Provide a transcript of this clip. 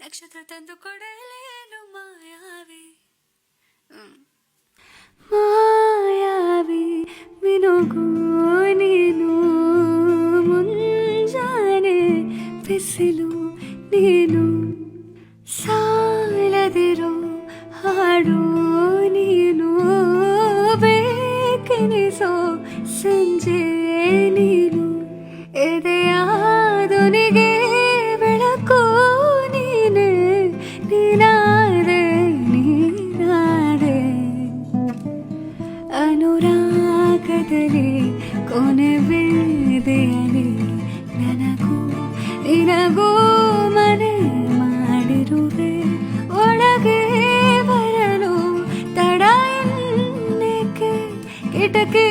ನಕ್ಷತ್ರ ತಂದು ಕೊಡಲೇನು ಮಾಯಾವಿ. ಮಾಯಾವಿ, ಮಿನುಗು ನೀನು, ಮುಂಜಾನೆ ಬಿಸಿಲು ನೀನು, ಸಾಲದಿರೋ ಹಾಡು ನೀನು, ಬೇಕೆನಿಸೋ ಸಂಜೆ ನೀನು, ಎದೆಯಾದುನಿಗೆ ಎದುರಾಗದಲ್ಲಿ ಕೊನೆ ವೇದೆಯಲ್ಲಿ ನನಗೂ ನಿನಗೂ ಮನೆ ಮಾಡಿರುವೆ. ಒಳಗೆ ಬರಲು ತಡ ಕಿಟಕಿ